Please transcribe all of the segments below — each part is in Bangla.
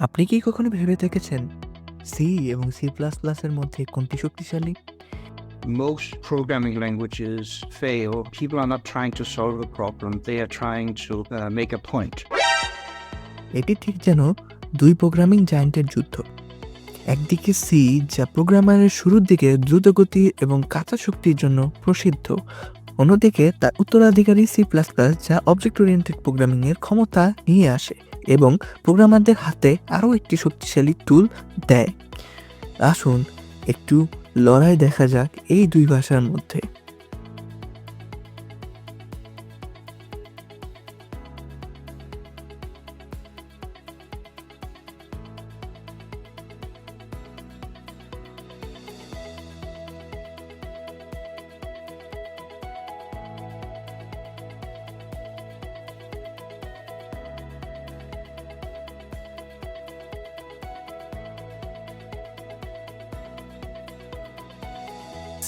আপনি কি কখনো ভেবে দেখেছেন সি এবং সি প্লাস প্লাসের মধ্যে কোনটি শক্তিশালী most programming languages fail. People are not trying to solve a problem, they are trying to uh, make a point. এটি ঠিক যেন দুই প্রোগ্রামিং জায়ান্টের যুদ্ধ একদিকে সি যা প্রোগ্রামারের শুরুর দিকে দ্রুতগতি এবং কাঁচা শক্তির জন্য প্রসিদ্ধ অন্যদিকে তার উত্তরাধিকারী সি প্লাস প্লাস যা অবজেক্ট ওরিয়েন্টেড প্রোগ্রামিংয়ের ক্ষমতা নিয়ে আসে এবং প্রোগ্রামারদের হাতে আরও একটি শক্তিশালী টুল দেয়। আসুন একটু লড়াই দেখা যাক এই দুই ভাষার মধ্যে।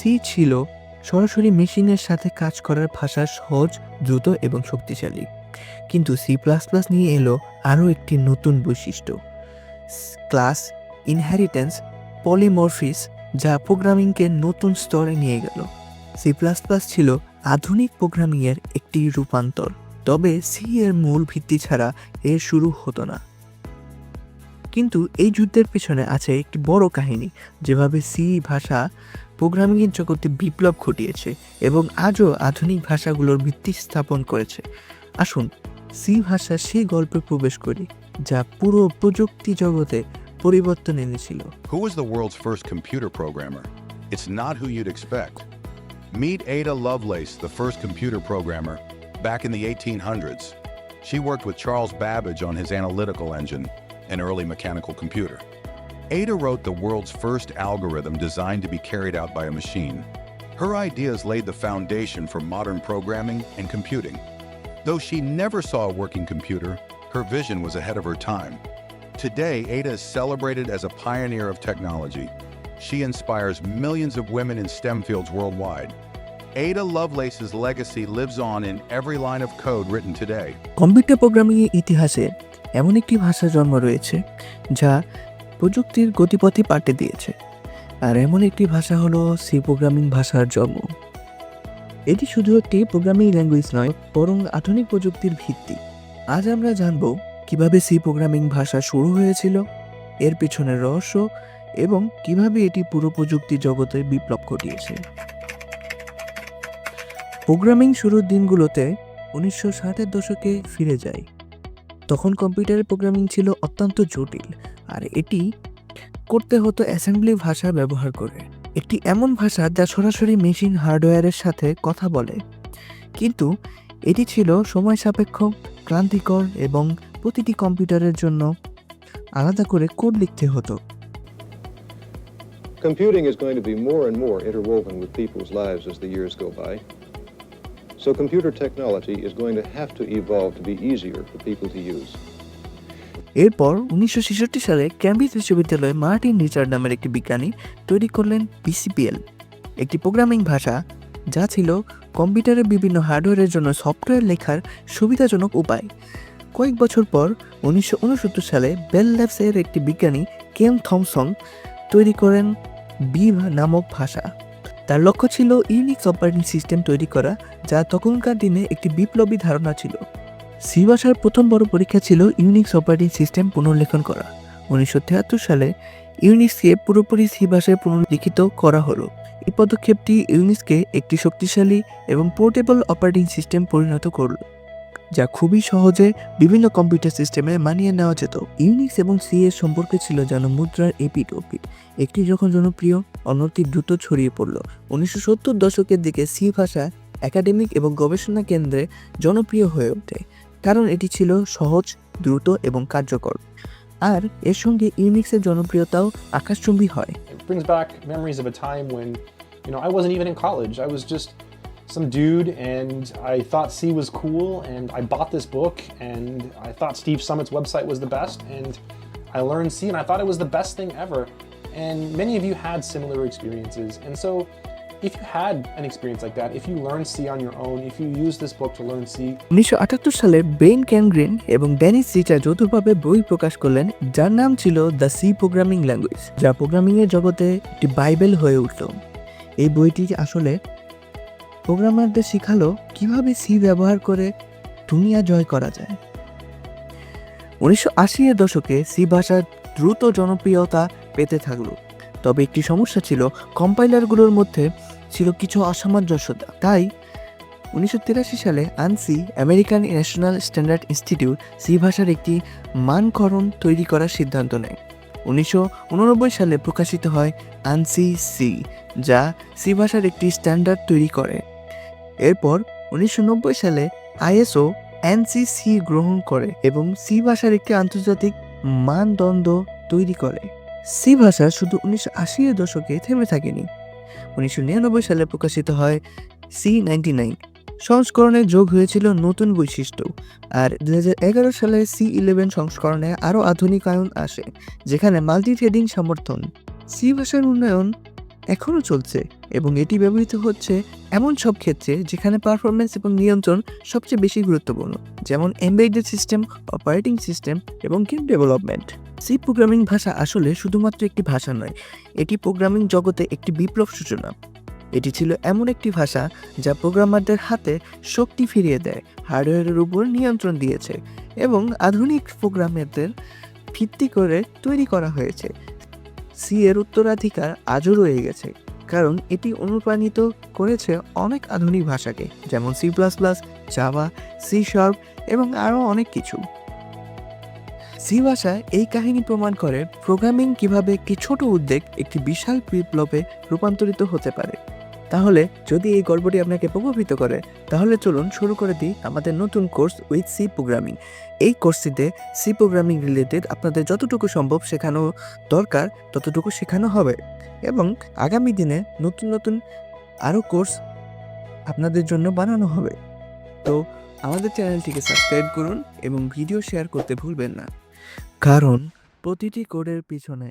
সি ছিল, সরাসরি মেশিনের সাথে কাজ করার ভাষা সহজ, দ্রুত এবং শক্তিশালী। কিন্তু সি প্লাস প্লাস নিয়ে এলো আরও একটি নতুন বৈশিষ্ট্য। ক্লাস ইনহেরিটেন্স পলিমরফিস যা প্রোগ্রামিংকে নতুন স্তরে নিয়ে গেল। সি প্লাস প্লাস ছিল আধুনিক প্রোগ্রামিংয়ের একটি রূপান্তর। তবে সি এর মূল ভিত্তি ছাড়া এর শুরু হতো না। কিন্তু এই যুদ্ধের পেছনে আছে একটি বড় কাহিনী যেভাবে সি ভাষা প্রোগ্রামিংয়ের জগতে বিপ্লব ঘটিয়েছে এবং আজও আধুনিক ভাষাগুলোর ভিত্তি স্থাপন করেছে আসুন সি ভাষা সেই গল্পে প্রবেশ করি যা পুরো প্রযুক্তি জগতে পরিবর্তন এনেছিল Who was the world's first computer programmer? It's not who you'd expect. Meet Ada Lovelace, the first computer programmer, back in the 1800s. She worked with Charles Babbage on his analytical engine, an early mechanical computer. Ada wrote the world's first algorithm designed to be carried out by a machine. Her ideas laid the foundation for modern programming and computing. Though she never saw a working computer, her vision was ahead of her time. Today, Ada is celebrated as a pioneer of technology. She inspires millions of women in STEM fields worldwide. Ada Lovelace's legacy lives on in every line of code written today. Computer প্রোগ্রামিংয়ের ইতিহাসে এমন একটি ভাষা জন্ম রয়েছে, যা প্রযুক্তির গতিপথে পাল্টে দিয়েছে। আর এমন একটি ভাষা হলো সি প্রোগ্রামিং ভাষার জন্ম। এটি শুধু একটি প্রোগ্রামিং ল্যাঙ্গুয়েজ নয়, বরং আধুনিক প্রযুক্তির ভিত্তি। আজ আমরা জানব কীভাবে সি প্রোগ্রামিং ভাষা শুরু হয়েছিল, এর পেছনের রহস্য এবং কীভাবে এটি পুরো প্রযুক্তি জগতে বিপ্লব ঘটিয়েছে। প্রোগ্রামিং শুরুর দিনগুলোতে উনিশশো ষাটের দশকে ফিরে যায় তখন কম্পিউটারের প্রোগ্রামিং ছিল অত্যন্ত জটিল, আর এটি করতে হতো অ্যাসেম্বলি ভাষা ব্যবহার করে। একটি এমন ভাষা যা সরাসরি মেশিন হার্ডওয়্যারের সাথে কথা বলে। কিন্তু এটি ছিল সময় সাপেক্ষ, ক্লান্তিকর এবং প্রতিটি কম্পিউটারের জন্য আলাদা করে কোড লিখতে হতো। Computing is going to be more and more interwoven with people's lives as the years go by. So computer technology is going to have to evolve to be easier for people to use. এরপর উনিশশো ছেষট্টি সালে ক্যামব্রিজ বিশ্ববিদ্যালয়ে মার্টিন রিচার্ড নামের একটি বিজ্ঞানী তৈরি করলেন বিসিপিএল, একটি প্রোগ্রামিং ভাষা যা ছিল কম্পিউটারের বিভিন্ন হার্ডওয়্যারের জন্য সফটওয়্যার লেখার সুবিধাজনক উপায় কয়েক বছর পর উনিশশো উনসত্তর সালে বেল ল্যাবসের একটি বিজ্ঞানী কেম থমসন তৈরি করেন বি নামক ভাষা তার লক্ষ্য ছিল ইউনিক্স অপারেটিং সিস্টেম তৈরি করা, যা তখনকার দিনে একটি বিপ্লবী ধারণা ছিল। সি ভাষার প্রথম বড় পরীক্ষা ছিল ইউনিক্স অপারেটিং সিস্টেম পুনর্লেখন করা। উনিশশো সালে ইউনিক্সকে পুরোপুরি সি ভাষায় পুনর্লিখিত করা হলো। এই পদক্ষেপটি ইউনিক্সকে একটি শক্তিশালী এবং পোর্টেবল অপারেটিং সিস্টেম পরিণত করল। যা খুবই সহজে বিভিন্ন কম্পিউটার সিস্টেমে মানিয়ে নেওয়া যেত। ইউনিক্স এবং সি এর সম্পর্কে ছিল যেন মুদ্রার এপিট ওপিট একটি যখন জনপ্রিয় অন্যটি দ্রুত ছড়িয়ে পড়ল। উনিশশো সত্তর দশকের দিকে সি ভাষা একাডেমিক এবং গবেষণা কেন্দ্রে জনপ্রিয় হয়ে ওঠে কারণ এটি ছিল সহজ দ্রুত এবং কার্যকর। আর এর সঙ্গে ইউনিক্সের জনপ্রিয়তাও আকাশচুম্বী হয়। You know, I wasn't even in college. I was just some dude and I thought C was cool and I bought this book and I thought Steve Summit's website was the best and I learned C and I thought it was the best thing ever. And many of you had similar experiences. And so if you had an experience like that, if you learned C on your own, if you use this book to learn C, উনিশশো আটাত্তর সালে বেন ক্যানগ্রিন এবং ড্যানিস রিচার যৌথভাবে বই প্রকাশ করলেন যার নাম ছিল দ্য সি প্রোগ্রামিং ল্যাঙ্গুয়েজ যা প্রোগ্রামিংয়ের জগতে একটি বাইবেল হয়ে উঠল এই বইটি আসলে প্রোগ্রামারদের শেখালো কীভাবে সি ব্যবহার করে দুনিয়া জয় করা যায়। উনিশশো আশির দশকে সি ভাষার দ্রুত জনপ্রিয়তা পেতে থাকল। তবে একটি সমস্যা ছিল, কম্পাইলারগুলোর মধ্যে ছিল কিছু অসামঞ্জস্যতা। তাই উনিশশো তিরাশি সালে ANSI American National Standard Institute C ভাষার একটি মানকরণ তৈরি করার সিদ্ধান্ত নেয়। উনিশশো উননব্বই সালে প্রকাশিত হয় আনসি সি যা সি ভাষার একটি স্ট্যান্ডার্ড তৈরি করে। এরপর উনিশশো নব্বই সালে আইএসও এনসিসি গ্রহণ করে এবং সি ভাষার একটি আন্তর্জাতিক মানদণ্ড তৈরি করে। সি ভাষা শুধু উনিশশো আশির দশকে থেমে থাকেনি। উনিশশো নিরানব্বই সালে প্রকাশিত হয় সি নাইনটি নাইন। সংস্করণে যোগ হয়েছিল নতুন বৈশিষ্ট্য আর হাজার এগারো সালে সি ইলেভেন সংস্করণে আরও আধুনিকায়ন আসে, যেখানে মাল্টি থ্রেডিং সমর্থন। সি ভাষার উন্নয়ন এখনও চলছে এবং এটি ব্যবহৃত হচ্ছে এমন সব ক্ষেত্রে যেখানে পারফরমেন্স এবং নিয়ন্ত্রণ সবচেয়ে বেশি গুরুত্বপূর্ণ, যেমন এমবেডেড সিস্টেম অপারেটিং সিস্টেম এবং গেম ডেভেলপমেন্ট সি প্রোগ্রামিং ভাষা আসলে শুধুমাত্র একটি ভাষা নয়, এটি প্রোগ্রামিং জগতে একটি বিপ্লব সূচনা। এটি ছিল এমন একটি ভাষা যা প্রোগ্রামারদের হাতে শক্তি ফিরিয়ে দেয় হার্ডওয়্যারের উপর নিয়ন্ত্রণ দিয়েছে এবং আধুনিক প্রোগ্রামারদের ভিত্তি করে তৈরি করা হয়েছে। সি এর উত্তরাধিকার আজও রয়ে গেছে, কারণ এটি অনুপ্রাণিত করেছে অনেক আধুনিক ভাষাকে, যেমন C plus plus Java C sharp এবং আরও অনেক কিছু। সি ভাষা এই কাহিনী প্রমাণ করে প্রোগ্রামিং কীভাবে একটি ছোট উদ্যোগ একটি বিশাল বিপ্লবে রূপান্তরিত হতে পারে। তাহলে যদি এই গল্পটি আপনাকে প্রভাবিত করে, তাহলে চলুন শুরু করে দিই আমাদের নতুন কোর্স উইথ সি প্রোগ্রামিং। এই কোর্সটিতে সি প্রোগ্রামিং রিলেটেড আপনাদের যতটুকু সম্ভব শেখানো দরকার, ততটুকু শেখানো হবে। এবং আগামী দিনে নতুন নতুন আরও কোর্স আপনাদের জন্য বানানো হবে। তো আমাদের চ্যানেলটিকে সাবস্ক্রাইব করুন এবং ভিডিও শেয়ার করতে ভুলবেন না। কারণ প্রতিটি কোডের পিছনে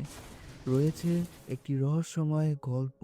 রয়েছে একটি রহস্যময় গল্প।